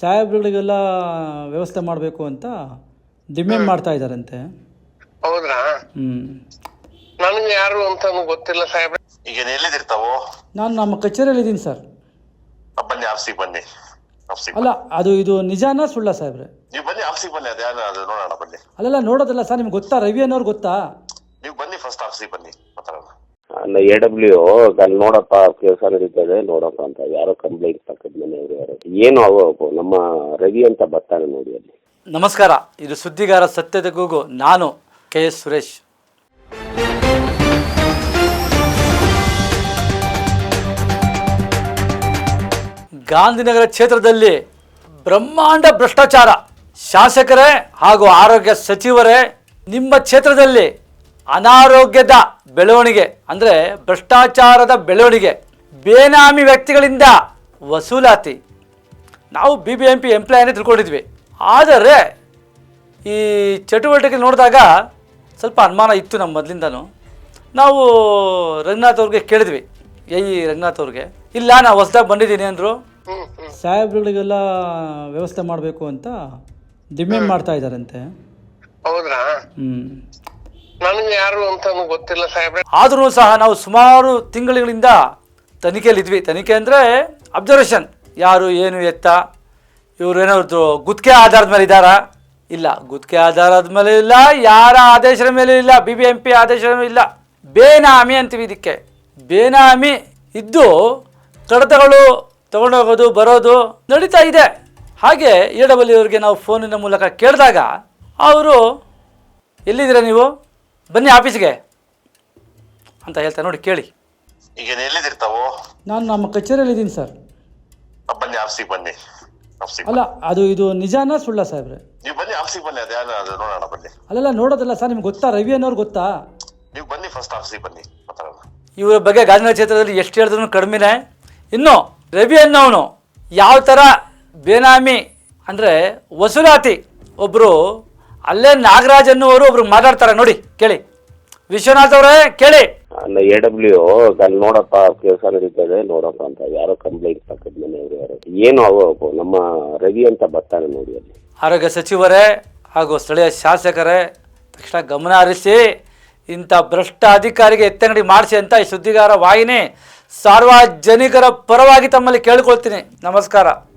ಸಾಹೇಬ್ರುಗಳಿಗೆಲ್ಲ ವ್ಯವಸ್ಥೆ ಮಾಡಬೇಕು ಅಂತ ಡಿಮ್ಯಾಂಡ್ ಮಾಡ್ತಾ ಇದಾರಂತೆ ಹೌದ್ರಾ? ಹ್ಞೂ ನನಗೆ ಯಾರು ಅಂತ ಗೊತ್ತಿಲ್ಲ ಸಾಹೇಬ್ರೆ. ಈಗ ಎಲ್ಲಿದಿರ್ತಾವೋ? ನಾನು ನಮ್ಮ ಕಚೇರಿಯಲ್ಲಿ ಇದ್ದೀನಿ ಸರ್. ಬನ್ನಿ ಆಫೀಸಿಗೆ ಬನ್ನಿ. ಆಫೀಸಿಗೆ ಅಲ್ಲ ಅದು ಇದು ನಿಜಾನ ಸುಳ್ಳ ಸಾಹೇಬ್ರೆ? ನೀವು ಬನ್ನಿ ಆಫೀಸಿಗೆ ಬನ್ನಿ ಅದೇ ಅದು ನೋಡೋಣ ಬನ್ನಿ. ಅಲ್ಲೆಲ್ಲ ನೋಡೋದಲ್ಲ ಸರ್ ನಿಮ್ಗೆ ಗೊತ್ತಾ? ರವಿ ಅನ್ನೋರು ಗೊತ್ತಾ? ನೀವು ಬನ್ನಿ ಫಸ್ಟ್ ಆಫೀಸಿಗೆ ಬನ್ನಿ. ಅಲ್ಲ ಎ ಡಬ್ಲ್ಯೂ ಅಲ್ಲಿ ನೋಡಪ್ಪ ಕೆಲಸ ನಡೀತದೆ ನೋಡಪ್ಪ ಅಂತ. ಯಾರೋ ಕಂಪ್ಲೇಂಟ್ ಪಕ್ಕದ ಮನೆಯವರು ಏನು ಅವು ನಮ್ಮ ರವಿ ಅಂತ ಬರ್ತಾನೆ ನೋಡಿ ಅಲ್ಲಿ. ನಮಸ್ಕಾರ, ಇದು ಸುದ್ದಿಗಾರ ಸತ್ಯದ ಕೂಗು ನಾನು ಕೆ ಎಸ್ ಸುರೇಶ್. ಗಾಂಧಿನಗರ ಕ್ಷೇತ್ರದಲ್ಲಿ ಬ್ರಹ್ಮಾಂಡ ಭ್ರಷ್ಟಾಚಾರ. ಶಾಸಕರೇ ಹಾಗೂ ಆರೋಗ್ಯ ಸಚಿವರೇ, ನಿಮ್ಮ ಕ್ಷೇತ್ರದಲ್ಲಿ ಅನಾರೋಗ್ಯದ ಬೆಳವಣಿಗೆ ಅಂದರೆ ಭ್ರಷ್ಟಾಚಾರದ ಬೆಳವಣಿಗೆ ಬೇನಾಮಿ ವ್ಯಕ್ತಿಗಳಿಂದ ವಸೂಲಾತಿ. ನಾವು ಬಿ ಬಿ ಎಂ ಪಿ ಎಂಪ್ಲಾಯನ್ನೇ ತಿಳ್ಕೊಂಡಿದ್ವಿ. ಆದರೆ ಈ ಚಟುವಟಿಕೆ ನೋಡಿದಾಗ ಸ್ವಲ್ಪ ಅನುಮಾನ ಇತ್ತು ನಮ್ಮ ಮೊದಲಿಂದನೂ. ನಾವು ರಂಗನಾಥ್ ಅವ್ರಿಗೆ ಕೇಳಿದ್ವಿ. ಎ ರಂಗನಾಥ್ ಅವ್ರಿಗೆ ಇಲ್ಲ ನಾನು ಹೊಸದಾಗಿ ಬಂದಿದ್ದೀನಿ ಅಂದರು. ಹ್ಮ್ ಹ್ಮ್ ಸಾಹೇಬ್ರುಗಳಿಗೆಲ್ಲ ವ್ಯವಸ್ಥೆ ಮಾಡಬೇಕು ಅಂತ ಡಿಮ್ಯಾಂಡ್ ಮಾಡ್ತಾ ಇದ್ದಾರಂತೆ. ಹೌದ್ರಾ? ಹ್ಞೂ ನನ್ಗೆ ಯಾರು ಅಂತ ಗೊತ್ತಿಲ್ಲ ಸಾಹೇಬ್ರೆ. ಆದರೂ ಸಹ ನಾವು ಸುಮಾರು ತಿಂಗಳುಗಳಿಂದ ತನಿಖೆಯಲ್ಲಿದ್ವಿ. ತನಿಖೆ ಅಂದರೆ ಅಬ್ಸರ್ವೇಷನ್ ಯಾರು, ಏನು ಎತ್ತ, ಇವರು ಏನಾದ್ರು ಗುತ್ತಿಗೆ ಆಧಾರದ ಮೇಲೆ ಇದ್ದಾರಾ? ಇಲ್ಲ. ಗುತ್ತಿಗೆ ಆಧಾರದ ಮೇಲೆ ಇಲ್ಲ, ಯಾರ ಆದೇಶದ ಮೇಲೆ ಇಲ್ಲ ಬಿ ಬಿ ಎಂ ಪಿ ಆದೇಶದ ಮೇಲೆ ಇಲ್ಲ. ಬೇನಾಮಿ ಅಂತೀವಿ ಇದಕ್ಕೆ. ಬೇನಾಮಿ ಇದ್ದು ಕಡತಗಳು ತಗೊಂಡೋಗೋದು, ಬರೋದು ನಡೀತಾ ಇದೆ. ಹಾಗೆ ಎ ಡಬ್ಲ್ಯೂ ಅವ್ರಿಗೆ ನಾವು ಫೋನಿನ ಮೂಲಕ ಕೇಳಿದಾಗ, ಅವರು, ಎಲ್ಲಿದ್ದೀರಾ ನೀವು? ಬನ್ನಿ ಆಫೀಸ್ಗೆ ಅಂತ ಹೇಳ್ತಾರೆ ನೋಡಿ ಕೇಳಿ. ಈಗ ಎಲ್ಲಿದಿರ್ತಾವು ನಾನು ನಮ್ಮ ಕಚೇರಿಯಲ್ಲಿ ಇದ್ದೀನಿ ಸರ್. ಬನ್ನಿ ಆಫೀಸಿಗೆ ಬನ್ನಿ. ಆಫೀಸಿಗೆ ಅಲ್ಲ ಅದು ಇದು ನಿಜಾನ ಸುಳ್ಳ ಸಾಹೇಬ್ರೆ? ನೀವು ಬನ್ನಿ ಆಫೀಸಿಗೆ ಬನ್ನಿ ಅದು ನೋಡೋಣ ಬನ್ನಿ. ಅಲ್ಲೆಲ್ಲ ನೋಡೋದಲ್ಲ ಸರ್ ನಿಮ್ಗೆ ಗೊತ್ತಾ? ರವಿ ಅನ್ನೋರು ಗೊತ್ತಾ? ನೀವು ಬನ್ನಿ ಫಸ್ಟ್ ಆಫೀಸಿಗೆ ಬನ್ನಿ ಮಾತಾಡೋಣ. ಇವರ ಬಗ್ಗೆ ಗಾಜಿನ ಕ್ಷೇತ್ರದಲ್ಲಿ ಎಷ್ಟು ಹೇಳಿದ್ರು ಕಡಿಮೆನೆ. ಇನ್ನು ರವಿ ಅನ್ನೋನು ಯಾವ ಥರ ಬೇನಾಮಿ ಅಂದರೆ ವಸೂಲಾತಿ ಒಬ್ಬರು ಅಲ್ಲೇ ನಾಗರಾಜ್ ಅನ್ನುವರು ಒಬ್ರು ಮಾತಾಡ್ತಾರೆ ನೋಡಿ ಕೇಳಿ. ವಿಶ್ವನಾಥ್ ಅವರೇ ಕೇಳಿ. ಅಲ್ಲ ಎ ಡಬ್ಲ್ಯೂ ಅಲ್ಲಿ ನೋಡಪ್ಪ ಕೆಲಸ ನಡೀತದೆ ನೋಡಪ್ಪ ಅಂತ. ಯಾರೋ ಕಂಪ್ಲೇಂಟ್ ಪಕ್ಕದ ಮನೆಯವರು ಯಾರೋ. ಏನು ಅವು ನಮ್ಮ ರವಿ ಅಂತ ಬರ್ತಾನೆ ನೋಡಿ ಅಲ್ಲಿ. ಆರೋಗ್ಯ ಸಚಿವರೇ ಹಾಗೂ ಸ್ಥಳೀಯ ಶಾಸಕರೇ ತಕ್ಷಣ ಗಮನ ಹರಿಸಿ ಇಂಥ ಭ್ರಷ್ಟ ಅಧಿಕಾರಿಗೆ ಎತ್ತಂಗಡಿ ಮಾಡಿಸಿ ಅಂತ ಈ ಸುದ್ದಿಗಾರ ವಾಹಿನಿ ಸಾರ್ವಜನಿಕರ ಪರವಾಗಿ ತಮ್ಮಲ್ಲಿ ಕೇಳ್ಕೊಳ್ತೀನಿ. ನಮಸ್ಕಾರ.